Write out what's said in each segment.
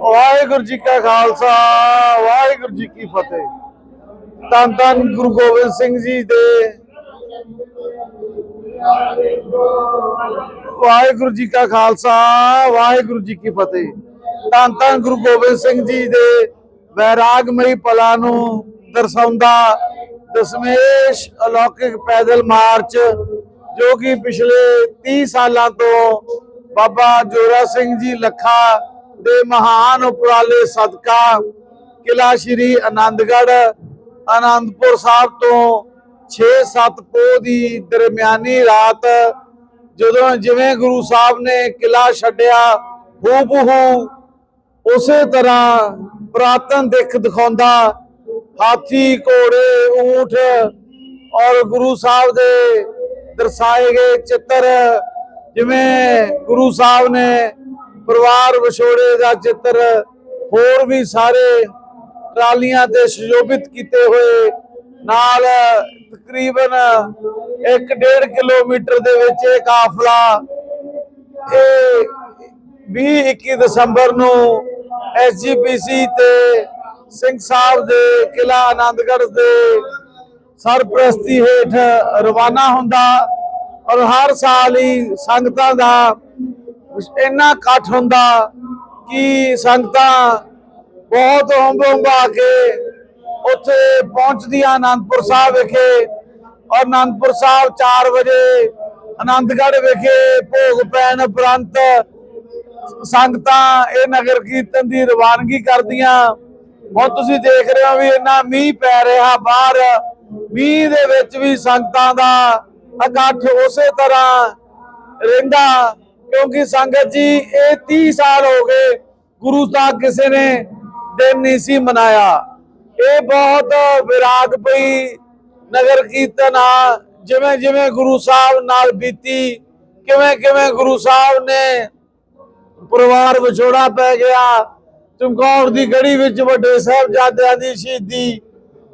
ਵਾਹਿਗੁਰੂ ਜੀ ਕਾ ਖਾਲਸਾ, ਵਾਹਿਗੁਰੂ ਜੀ ਕੀ ਫਤਿਹ। ਧੰਨ ਧੰਨ ਗੁਰੂ ਗੋਬਿੰਦ ਸਿੰਘ ਜੀ ਦੇ ਵਾਹਿਗੁਰੂ ਜੀ ਕਾ ਖਾਲਸਾ, ਵਾਹਿਗੁਰੂ ਜੀ ਕੀ ਫਤਿਹ। ਧੰਨ ਧੰਨ ਗੁਰੂ ਗੋਬਿੰਦ ਸਿੰਘ ਜੀ ਦੇ ਵੈਰਾਗਮਈ ਪਲਾਂ ਨੂੰ ਦਰਸਾਉਂਦਾ ਦਸਮੇਸ਼ ਅਲੌਕਿਕ ਪੈਦਲ ਮਾਰਚ, ਜੋ ਕਿ ਪਿਛਲੇ 30 ਸਾਲਾਂ ਤੋਂ ਬਾਬਾ ਜੋਰਾ ਸਿੰਘ ਜੀ ਲੱਖਾ ਦੇ ਮਹਾਨ ਉਪਰਾਲੇ ਸਦਕਾ ਕਿਲਾ ਸ਼੍ਰੀ ਆਨੰਦਗੜ੍ਹ, ਆਨੰਦਪੁਰ ਸਾਹਿਬ ਤੋਂ 6-7 ਪੋਹ ਦੀ ਦਰਮਿਆਨੀ ਰਾਤ ਜਦੋਂ ਜਿਵੇਂ ਗੁਰੂ ਸਾਹਿਬ ਨੇ ਕਿਲਾ ਛੱਡਿਆ ਹੂ ਹੂਬਹੂ ਉਸੇ ਤਰ੍ਹਾਂ ਪ੍ਰਾਤਨ ਦਿੱਖ ਦਿਖਾਉਂਦਾ, ਹਾਥੀ, ਘੋੜੇ, ਊਠ ਔਰ ਗੁਰੂ ਸਾਹਿਬ ਦੇ ਦਰਸਾਏ ਗਏ ਚਿੱਤਰ ਜਿਵੇਂ ਗੁਰੂ ਸਾਹਿਬ ਨੇ ਪਰਿਵਾਰ ਵਿਛੋੜੇ ਦਾ ਚਿੱਤਰ ਹੋਰ ਵੀ ਸਾਰੇ ਟਰਾਲੀਆਂ ਤੇ ਸੁਸ਼ੋਭਿਤ ਕੀਤੇ ਹੋਏ ਨਾਲ ਤਕਰੀਬਨ 1.5 ਕਿਲੋਮੀਟਰ ਦੇ ਵਿੱਚ ਇਹ ਕਾਫਲਾ ਇਹ 20 21 ਦਸੰਬਰ ਨੂੰ ਐਸਜੀਪੀਸੀ ਤੇ ਸਿੰਘ ਸਾਹਿਬ ਦੇ ਕਿਲਾ ਆਨੰਦਗੜ੍ਹ ਦੇ ਸਰਪ੍ਰਸਤੀ ਹੇਠ ਰਵਾਨਾ ਹੁੰਦਾ ਔਰ ਹਰ ਸਾਲ ਹੀ ਸੰਗਤਾਂ ਦਾ ਇੰਨਾ ਇਕੱਠ ਹੁੰਦਾ ਕਿ ਸੰਗਤਾਂ ਬਹੁਤ ਹੁੰਬ ਕੇ ਉੱਥੇ ਪਹੁੰਚਦੀਆਂ ਆਨੰਦਪੁਰ ਸਾਹਿਬ ਵਿਖੇ। ਔਰ ਆਨੰਦਪੁਰ ਸਾਹਿਬ 4 ਵਜੇ ਆਨੰਦਗੜ੍ਹ ਵਿਖੇ ਭੋਗ ਪੈਣ ਉਪਰੰਤ ਸੰਗਤਾਂ ਇਹ ਨਗਰ ਕੀਰਤਨ ਦੀ ਰਵਾਨਗੀ ਕਰਦੀਆਂ। ਹੁਣ ਤੁਸੀਂ ਦੇਖ ਰਹੇ ਹੋ ਵੀ ਇੰਨਾ ਮੀਂਹ ਪੈ ਰਿਹਾ ਬਾਹਰ। ਮੀਂਹ ਦੇ ਵਿੱਚ ਵੀ ਸੰਗਤਾਂ ਦਾ ਇਕੱਠ ਉਸੇ ਤਰ੍ਹਾਂ ਰਹਿੰਦਾ, ਕਿਉਂਕਿ ਸੰਗਤ ਜੀ, ਇਹ 30 ਸਾਲ ਹੋ ਗਏ ਗੁਰੂ ਸਾਹਿਬ ਕਿਸੇ ਨੇ ਦਿਨ ਨਹੀਂ ਸੀ ਮਨਾਇਆ। ਇਹ ਬਹੁਤ ਵਿਰਾਗ ਪਈ ਨਗਰ ਕੀਰਤਨ ਆ ਜਿਵੇਂ ਜਿਵੇਂ ਗੁਰੂ ਸਾਹਿਬ ਨਾਲ ਬੀਤੀ ਕਿਵੇਂ ਕਿਵੇਂ ਗੁਰੂ ਸਾਹਿਬ ਨੇ ਪਰਿਵਾਰ ਵਿਛੋੜਾ ਪੈ ਗਿਆ, ਚਮਕੌਰ ਦੀ ਗੜੀ ਵਿੱਚ ਵੱਡੇ ਸਾਹਿਬਜ਼ਾਦਿਆਂ ਦੀ ਸ਼ਹੀਦੀ,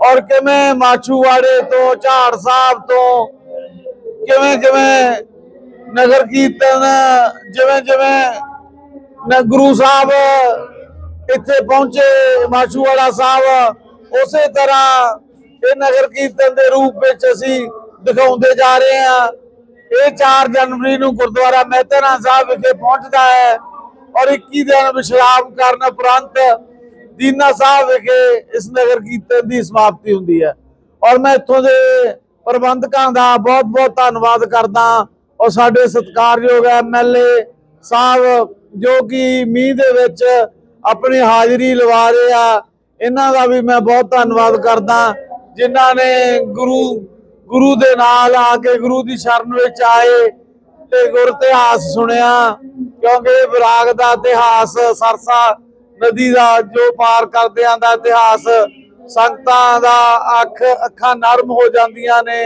ਔਰ ਕਿਵੇਂ ਮਾਛੂਵਾੜੇ ਤੋਂ, ਝਾੜ ਸਾਹਿਬ ਤੋਂ ਕਿਵੇਂ ਕਿਵੇਂ ਨਗਰ ਕੀਰਤਨ, ਜਿਵੇਂ ਜਿਵੇਂ ਨ ਗੁਰੂ ਸਾਹਿਬ ਇੱਥੇ ਪਹੁੰਚੇ ਮਾਛੂਵਾੜਾ ਸਾਹਿਬ, ਉਸੇ ਤਰ੍ਹਾਂ ਇਹ ਨਗਰ ਕੀਰਤਨ ਦੇ ਰੂਪ ਵਿੱਚ ਅਸੀਂ ਦਿਖਾਉਂਦੇ ਜਾ ਰਹੇ ਹਾਂ। ਇਹ 4 ਜਨਵਰੀ ਨੂੰ ਗੁਰਦੁਆਰਾ ਮਹਿਤਨਾ ਸਾਹਿਬ ਵਿਖੇ ਪਹੁੰਚਦਾ ਹੈ ਔਰ 21 ਦਿਨ ਵਿਸ਼ਰਾਮ ਕਰਨ ਉਪਰੰਤ ਦੀਨਾ ਸਾਹਿਬ ਵਿਖੇ ਇਸ ਨਗਰ ਕੀਰਤਨ ਦੀ ਸਮਾਪਤੀ ਹੁੰਦੀ ਹੈ। ਔਰ ਮੈਂ ਇੱਥੋਂ ਦੇ ਪ੍ਰਬੰਧਕਾਂ ਦਾ ਬਹੁਤ ਬਹੁਤ ਧੰਨਵਾਦ ਕਰਦਾ ਔਰ ਸਾਡੇ ਸਤਿਕਾਰਯੋਗ ਐਮਐਲਏ ਸਾਹਿਬ, ਜੋ ਕਿ ਮੀਂਹ ਦੇ ਵਿੱਚ ਆਪਣੀ ਹਾਜ਼ਰੀ ਲਵਾ ਰਹੇ ਆ, ਇਹਨਾਂ ਦਾ ਵੀ ਮੈਂ ਬਹੁਤ ਧੰਨਵਾਦ ਕਰਦਾ, ਜਿਨ੍ਹਾਂ ਨੇ ਗੁਰੂ ਗੁਰੂ ਦੇ ਨਾਲ ਆ ਕੇ ਗੁਰੂ ਦੀ ਸ਼ਰਨ ਵਿੱਚ ਆਏ ਤੇ ਗੁਰ ਇਤਿਹਾਸ ਸੁਣਿਆ, ਕਿਉਂਕਿ ਵਿਰਾਗ ਦਾ ਇਤਿਹਾਸ ਸਰਸਾ ਨਦੀ ਦਾ ਜੋ ਪਾਰ ਕਰਦਿਆਂ ਦਾ ਇਤਿਹਾਸ ਸੰਗਤਾਂ ਦਾ ਅੱਖ ਅੱਖਾਂ ਨਰਮ ਹੋ ਜਾਂਦੀਆਂ ਨੇ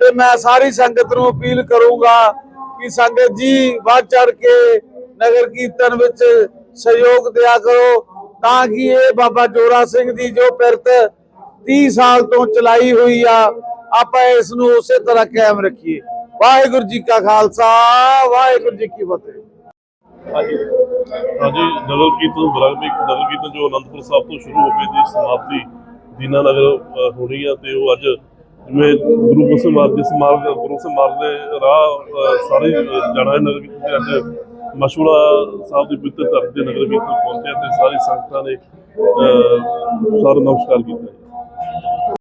ਤੇ ਮੈਂ ਸਾਰੀ ਸੰਗਤ ਨੂੰ ਅਪੀਲ ਕਰੂੰਗਾ ਕਿ ਸੰਗਤ ਜੀ, ਵੱਧ ਚੜ ਕੇ ਨਗਰ ਕੀਰਤਨ ਵਿੱਚ ਸਹਿਯੋਗ ਦਿਆ ਕਰੋ ਤਾਂ ਕਿ ਇਹ ਬਾਬਾ ਜੋਰਾ ਸਿੰਘ ਦੀ ਜੋ ਪਿਰਤ 30 ਸਾਲ ਤੋਂ ਚਲਾਈ ਹੋਈ ਆ, ਆਪਾਂ ਇਸ ਨੂੰ ਉਸੇ ਤਰ੍ਹਾਂ ਕਾਇਮ ਰੱਖੀਏ। ਵਾਹਿਗੁਰੂ ਜੀ ਕਾ ਖਾਲਸਾ, ਵਾਹਿਗੁਰੂ ਜੀ ਕੀ ਫਤਿਹ। ਹਾਂਜੀ। ਹਾਂਜੀ ਨਗਰ ਕੀਰਤਨ ਬਰਾਬਰ ਨਗਰ ਕੀਰਤਨ ਜੋ ਅਨੰਦਪੁਰ ਸਾਹਿਬ ਤੋਂ ਸ਼ੁਰੂ ਹੋ ਕੇ ਦੀ ਸਮਾਪਤੀ ਦੀਨਾਨਗਰ ਅ, ਹੋਣੀ ਆ ਤੇ ਉਹ ਅੱਜ ਜਿਵੇਂ ਗੁਰੂ ਗੋਬਿੰਦ ਸਿੰਘ ਮਾਰਗ ਦੇ ਸਮਾਰਗ ਗੁਰੂ ਸਿੰਘ ਮਾਰਗ ਦੇ ਰਾਹ ਸਾਰੇ ਜਾਣਾ ਹੈ ਨਗਰ ਕੀਰਤਨ ਤੇ ਅੱਜ ਮਸ਼ਹੂਰਾ ਸਾਹਿਬ ਦੀ ਪਵਿੱਤਰ ਧਰਤੀ ਦੇ ਨਗਰ ਕੀਰਤਨ ਪਹੁੰਚਿਆ ਤੇ ਸਾਰੀ ਸੰਗਤਾਂ ਨੇ ਅ, ਸਾਰਾ ਨਮਸਕਾਰ ਕੀਤਾ